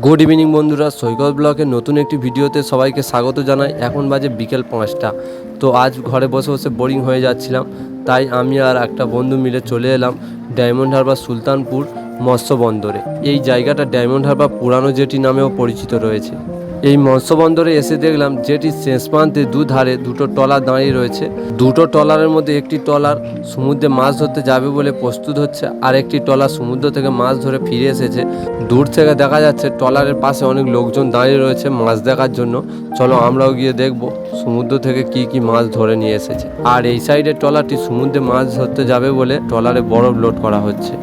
Good evening বন্ধুরা। সৈকত ব্লকের নতুন একটি ভিডিওতে সবাইকে স্বাগত জানাই। এখন বাজে বিকেল পাঁচটা। তো আজ ঘরে বসে বসে বোরিং হয়ে যাচ্ছিলাম। তাই আমি আর একটা বন্ধু মিলে চলে এলাম ডায়মন্ড হারবার সুলতানপুর মৎস্য বন্দরে এই জায়গাটা ডায়মন্ড হারবার পুরানো জেটি নামেও পরিচিত রয়েছে। এই মৎস্য বন্দরে এসে দেখলাম যেটির শেষ প্রান্তে দুধারে দুটো ট্রলার দাঁড়িয়ে রয়েছে। দুটো ট্রলারের মধ্যে একটি ট্রলার সমুদ্রে মাছ ধরতে যাবে বলে প্রস্তুত হচ্ছে, আর একটি ট্রলার সমুদ্র থেকে মাছ ধরে ফিরে এসেছে। দূর থেকে দেখা যাচ্ছে ট্রলারের পাশে অনেক লোকজন দাঁড়িয়ে রয়েছে মাছ দেখার জন্য। চলো আমরাও গিয়ে দেখব সমুদ্র থেকে কি কি মাছ ধরে নিয়ে এসেছে। আর এই সাইডের ট্রলারটি সমুদ্রে মাছ ধরতে যাবে বলে ট্রলারে বরফ লোড করা হচ্ছে।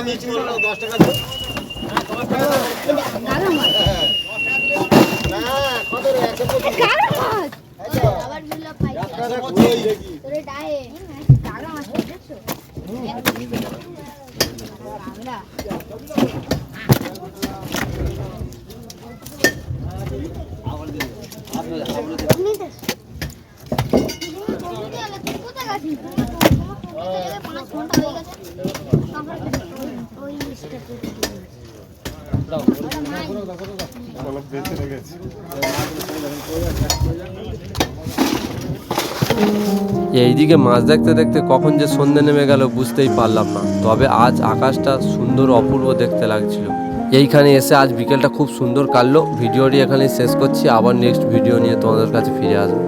আমি দশ টাকা মাছ দেখছ পাঁচ ঘণ্টা হয়ে গেছে এইদিকে মাছ দেখতে দেখতে কখন যে সন্ধে নেমে গেল বুঝতেই পারলাম না। তবে আজ আকাশটা সুন্দর অপূর্ব দেখতে লাগছিল। এইখানে এসে আজ বিকেলটা খুব সুন্দর কাটলো। ভিডিওটি এখানে শেষ করছি। আবার নেক্সট ভিডিও নিয়ে তোমাদের কাছে ফিরে আসব।